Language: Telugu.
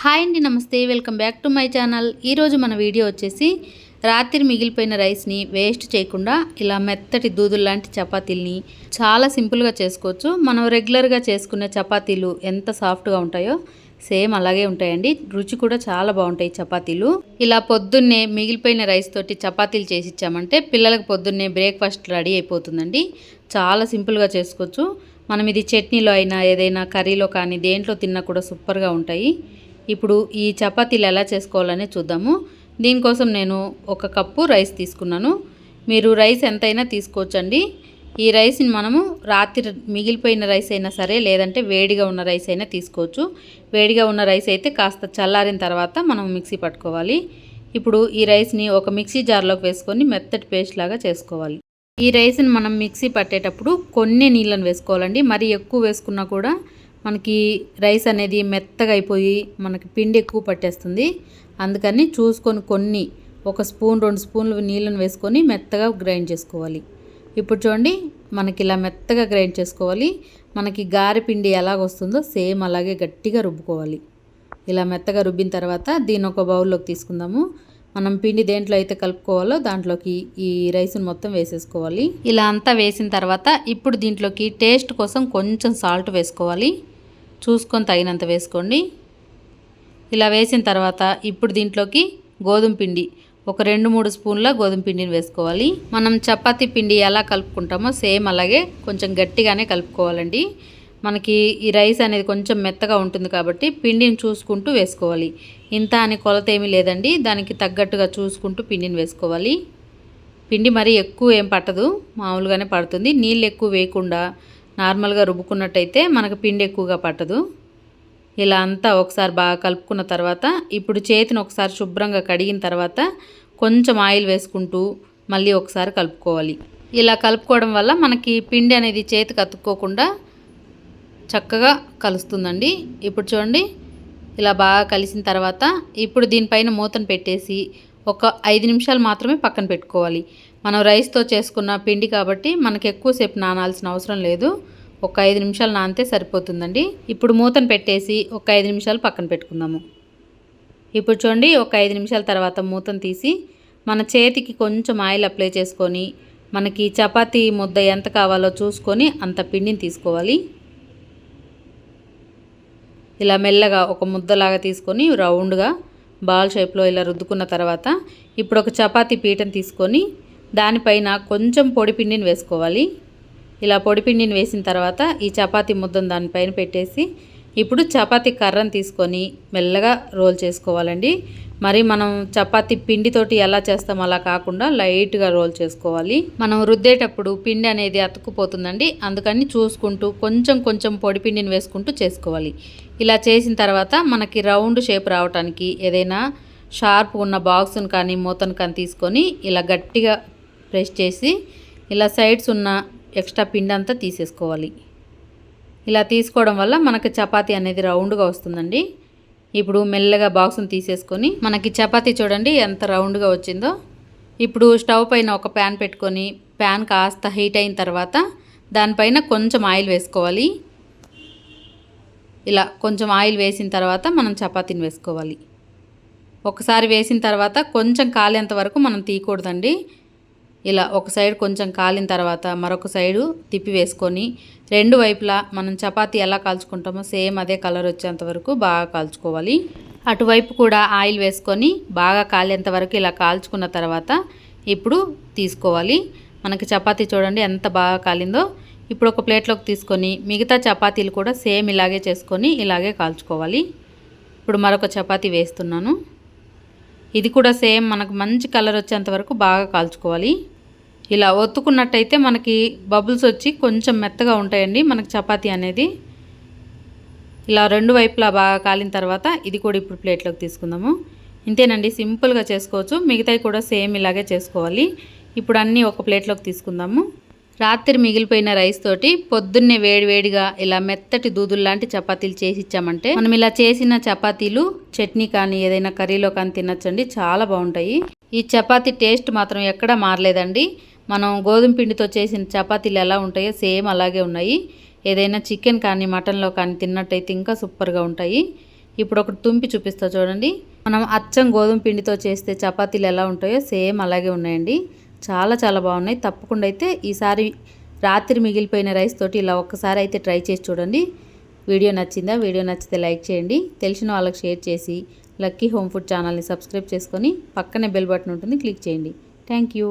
హాయ్ అండి నమస్తే. Welcome back to my channel. ఈరోజు మన వీడియో వచ్చేసి రాత్రి మిగిలిపోయిన రైస్ని వేస్ట్ చేయకుండా ఇలా మెత్తటి దూదులు లాంటి చపాతీల్ని చాలా సింపుల్గా చేసుకోవచ్చు. మనం రెగ్యులర్గా చేసుకునే చపాతీలు ఎంత సాఫ్ట్గా ఉంటాయో సేమ్ అలాగే ఉంటాయండి. రుచి కూడా చాలా బాగుంటాయి చపాతీలు. ఇలా పొద్దున్నే మిగిలిపోయిన రైస్ తోటి చపాతీలు చేసి ఇచ్చామంటే పిల్లలకు పొద్దున్నే బ్రేక్ఫాస్ట్ రెడీ అయిపోతుందండి. చాలా సింపుల్గా చేసుకోవచ్చు. మనం ఇది చట్నీలో అయినా ఏదైనా కర్రీలో కానీ దేంట్లో తిన్నా కూడా సూపర్గా ఉంటాయి. ఇప్పుడు ఈ చపాతీలు ఎలా చేసుకోవాలని చూద్దాము. దీనికోసం నేను ఒక కప్పు రైస్ తీసుకున్నాను. మీరు రైస్ ఎంతైనా తీసుకోవచ్చండి. ఈ రైస్ని మనము రాత్రి మిగిలిపోయిన రైస్ అయినా సరే లేదంటే వేడిగా ఉన్న రైస్ అయినా తీసుకోవచ్చు. వేడిగా ఉన్న రైస్ అయితే కాస్త చల్లారిన తర్వాత మనం మిక్సీ పట్టుకోవాలి. ఇప్పుడు ఈ రైస్ని ఒక మిక్సీ జార్లోకి వేసుకొని మెత్తటి పేస్ట్ లాగా చేసుకోవాలి. ఈ రైస్ని మనం మిక్సీ పట్టేటప్పుడు కొన్ని నీళ్ళని వేసుకోవాలండి. మరి ఎక్కువ వేసుకున్నా కూడా మనకి రైస్ అనేది మెత్తగా అయిపోయి మనకి పిండి ఎక్కువ పట్టేస్తుంది. అందుకని చూసుకొని కొన్ని ఒక స్పూన్ రెండు స్పూన్లు నీళ్ళను వేసుకొని మెత్తగా గ్రైండ్ చేసుకోవాలి. ఇప్పుడు చూడండి మనకి ఇలా మెత్తగా గ్రైండ్ చేసుకోవాలి. మనకి గారె పిండి ఎలాగ వస్తుందో సేమ్ అలాగే గట్టిగా రుబ్బుకోవాలి. ఇలా మెత్తగా రుబ్బిన తర్వాత దీని ఒక బౌల్లోకి తీసుకుందాము. మనం పిండి దేంట్లో అయితే కలుపుకోవాలో దాంట్లోకి ఈ రైస్ని మొత్తం వేసేసుకోవాలి. ఇలా అంతా వేసిన తర్వాత ఇప్పుడు దీంట్లోకి టేస్ట్ కోసం కొంచెం సాల్ట్ వేసుకోవాలి. చూసుకొని తగినంత వేసుకోండి. ఇలా వేసిన తర్వాత ఇప్పుడు దీంట్లోకి గోధుమ పిండి ఒక రెండు మూడు స్పూన్ల గోధుమ పిండిని వేసుకోవాలి. మనం చపాతి పిండి ఎలా కలుపుకుంటామో సేమ్ అలాగే కొంచెం గట్టిగానే కలుపుకోవాలండి. మనకి ఈ రైస్ అనేది కొంచెం మెత్తగా ఉంటుంది కాబట్టి పిండిని చూసుకుంటూ వేసుకోవాలి. ఇంత అని కొలత ఏమీ లేదండి. దానికి తగ్గట్టుగా చూసుకుంటూ పిండిని వేసుకోవాలి. పిండి మరీ ఎక్కువ ఏం పట్టదు మామూలుగానే పడుతుంది. నీళ్ళు ఎక్కువ వేయకుండా నార్మల్గా రుబ్బుకున్నట్టయితే మనకు పిండి ఎక్కువగా పట్టదు. ఇలా అంతా ఒకసారి బాగా కలుపుకున్న తర్వాత ఇప్పుడు చేతిని ఒకసారి శుభ్రంగా కడిగిన తర్వాత కొంచెం ఆయిల్ వేసుకుంటూ మళ్ళీ ఒకసారి కలుపుకోవాలి. ఇలా కలుపుకోవడం వల్ల మనకి పిండి అనేది చేతికి అతుక్కోకుండా చక్కగా కలుస్తుందండి. ఇప్పుడు చూడండి ఇలా బాగా కలిసిన తర్వాత ఇప్పుడు దీనిపైన మూతను పెట్టేసి ఒక ఐదు నిమిషాలు మాత్రమే పక్కన పెట్టుకోవాలి. మనం రైస్తో చేసుకున్న పిండి కాబట్టి మనకు ఎక్కువసేపు నానాల్సిన అవసరం లేదు. ఒక ఐదు నిమిషాలు నానితే సరిపోతుందండి. ఇప్పుడు మూతను పెట్టేసి ఒక ఐదు నిమిషాలు పక్కన పెట్టుకుందాము. ఇప్పుడు చూడండి ఒక ఐదు నిమిషాల తర్వాత మూతను తీసి మన చేతికి కొంచెం ఆయిల్ అప్లై చేసుకొని మనకి చపాతీ ముద్ద ఎంత కావాలో చూసుకొని అంత పిండిని తీసుకోవాలి. ఇలా మెల్లగా ఒక ముద్దలాగా తీసుకొని రౌండ్గా బాల్ షేప్లో ఇలా రుద్దుకున్న తర్వాత ఇప్పుడు ఒక చపాతీ పీటను తీసుకొని దానిపైన కొంచెం పొడి పిండిని వేసుకోవాలి. ఇలా పొడి పిండిని వేసిన తర్వాత ఈ చపాతీ ముద్దను దానిపైన పెట్టేసి ఇప్పుడు చపాతీ కర్రను తీసుకొని మెల్లగా రోల్ చేసుకోవాలండి. మరి మనం చపాతీ పిండితోటి ఎలా చేస్తాం అలా కాకుండా లైట్గా రోల్ చేసుకోవాలి. మనం రుద్దేటప్పుడు పిండి అనేది అతుక్కుపోతుందండి. అందుకని చూసుకుంటూ కొంచెం కొంచెం పొడి పిండిని వేసుకుంటూ చేసుకోవాలి. ఇలా చేసిన తర్వాత మనకి రౌండ్ షేప్ రావడానికి ఏదైనా షార్ప్ ఉన్న బాక్స్ను కానీ మూతను కానీ తీసుకొని ఇలా గట్టిగా ప్రెస్ చేసి ఇలా సైడ్స్ ఉన్న ఎక్స్ట్రా పిండి అంతా తీసేసుకోవాలి. ఇలా తీసుకోవడం వల్ల మనకి చపాతీ అనేది రౌండ్గా వస్తుందండి. ఇప్పుడు మెల్లగా బాక్స్ని తీసేసుకొని మనకి చపాతీ చూడండి ఎంత రౌండ్గా వచ్చిందో. ఇప్పుడు స్టవ్ పైన ఒక ప్యాన్ పెట్టుకొని ప్యాన్ కాస్త హీట్ అయిన తర్వాత దానిపైన కొంచెం ఆయిల్ వేసుకోవాలి. ఇలా కొంచెం ఆయిల్ వేసిన తర్వాత మనం చపాతీని వేసుకోవాలి. ఒకసారి వేసిన తర్వాత కొంచెం కాలేంత వరకు మనం తీయకూడదండి. ఇలా ఒక సైడ్ కొంచెం కాలిన తర్వాత మరొక సైడు తిప్పి వేసుకొని రెండు వైపులా మనం చపాతీ ఎలా కాల్చుకుంటామో సేమ్ అదే కలర్ వచ్చేంత వరకు బాగా కాల్చుకోవాలి. అటువైపు కూడా ఆయిల్ వేసుకొని బాగా కాలేంత వరకు ఇలా కాల్చుకున్న తర్వాత ఇప్పుడు తీసుకోవాలి. మనకి చపాతీ చూడండి ఎంత బాగా కాలిందో. ఇప్పుడు ఒక ప్లేట్లోకి తీసుకొని మిగతా చపాతీలు కూడా సేమ్ ఇలాగే చేసుకొని ఇలాగే కాల్చుకోవాలి. ఇప్పుడు మరొక చపాతీ వేస్తున్నాను. ఇది కూడా సేమ్ మనకు మంచి కలర్ వచ్చేంత వరకు బాగా కాల్చుకోవాలి. ఇలా ఒత్తుకున్నట్టయితే మనకి బబుల్స్ వచ్చి కొంచెం మెత్తగా ఉంటాయండి మనకి చపాతీ అనేది. ఇలా రెండు వైపులా బాగా కాలిన తర్వాత ఇది కూడా ఇప్పుడు ప్లేట్లోకి తీసుకుందాము. ఇంతేనండి సింపుల్గా చేసుకోవచ్చు. మిగతాయి కూడా సేమ్ ఇలాగే చేసుకోవాలి. ఇప్పుడు అన్నీ ఒక ప్లేట్లోకి తీసుకుందాము. రాత్రి మిగిలిపోయిన రైస్ తోటి పొద్దున్నే వేడివేడిగా ఇలా మెత్తటి దూదులు లాంటి చపాతీలు చేసి ఇచ్చామంటే మనం ఇలా చేసిన చపాతీలు చట్నీ కానీ ఏదైనా కర్రీలో కానీ తినచ్చండి. చాలా బాగుంటాయి. ఈ చపాతీ టేస్ట్ మాత్రం ఎక్కడా మారలేదండి. మనం గోధుమ పిండితో చేసిన చపాతీలు ఎలా ఉంటాయో సేమ్ అలాగే ఉన్నాయి. ఏదైనా చికెన్ కానీ మటన్లో కానీ తిన్నట్టయితే ఇంకా సూపర్గా ఉంటాయి. ఇప్పుడు ఒకటి తుంపి చూపిస్తా చూడండి. మనం అచ్చం గోధుమ పిండితో చేస్తే చపాతీలు ఎలా ఉంటాయో సేమ్ అలాగే ఉన్నాయండి. చాలా చాలా బాగున్నాయి. తప్పకుండా అయితే ఈసారి రాత్రి మిగిలిపోయిన రైస్ తోటి ఇలా ఒక్కసారి అయితే ట్రై చేసి చూడండి. వీడియో నచ్చిందా? వీడియో నచ్చితే లైక్ చేయండి. తెలిసిన వాళ్ళకి షేర్ చేసి లక్కీ హోమ్ ఫుడ్ ఛానల్ని సబ్స్క్రైబ్ చేసుకొని పక్కనే బెల్ బటన్ ఉంటుంది క్లిక్ చేయండి. Thank you.